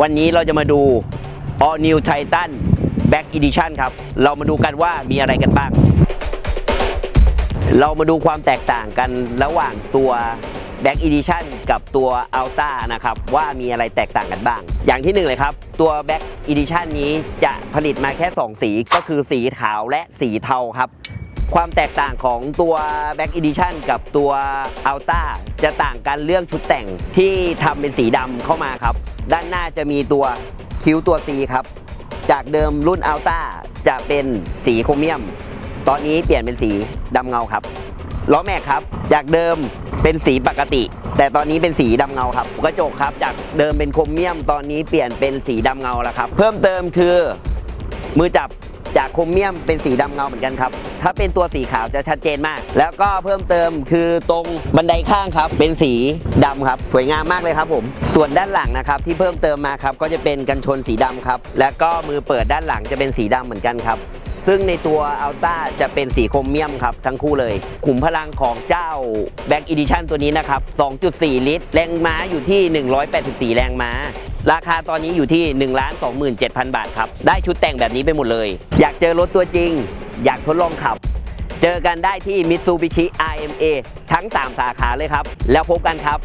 วันนี้เราจะมาดู All New Titan Back Edition ครับ เรามาดูกันว่ามีอะไรกันบ้าง เรามาดูความแตกต่างกันระหว่างตัว Back Edition กับตัว Alta นะครับ ว่ามีอะไรแตกต่างกันบ้าง อย่างที่หนึ่งเลยครับ ตัว Back Edition นี้จะผลิตมาแค่ 2 สีก็คือสีขาวและสีเทาครับ ความแตกต่างของตัว Back Edition กับตัว Alta จะต่างกันเรื่องชุดแต่งที่ทำเป็นสีดำเข้ามาครับ ด้านหน้าจะมีตัวคิ้วตัว C ครับ จากเดิมรุ่น Alta จะเป็นสีโครเมียม ตอนนี้เปลี่ยนเป็นสีดำเงาครับล้อแม็กครับ จากเดิมเป็นสีปกติ แต่ตอนนี้เป็นสีดำเงาครับ กระจกครับ จากเดิมเป็นโครเมียม ตอนนี้เปลี่ยนเป็นสีดำเงาแล้วครับ เพิ่มเติมคือมือจับ จากโครเมียมเป็นสีดำเงาเหมือนกันครับ ถ้าเป็นตัวสีขาวจะชัดเจนมาก แล้วก็เพิ่มเติมคือตรงบันไดข้างครับ เป็นสีดำครับ สวยงามมากเลยครับผม ส่วนด้านหลังนะครับที่เพิ่มเติมมาครับก็จะเป็นกันชนสีดำครับ แล้วก็มือเปิดด้านหลังจะเป็นสีดำเหมือนกันครับ ซึ่งในตัว a l t a จะเป็นสีโครเมียมครับ ทั้งคู่เลยขุมพลังของเจ้า Back Edition ตัวนี้นะครับ 2.4 ลิตร แรงม้าอยู่ที่ 184 แรงม้า ราคาตอนนี้อยู่ที่ 1 2 7 0 0 0 บาทครับ ได้ชุดแต่งแบบนี้ไปหมดเลย อยากเจอรถตัวจริง อยากทดลองขับ เจอกันได้ที่ Mitsubishi IMA ทั้ง 3 สาขาเลยครับ แล้วพบกันครับ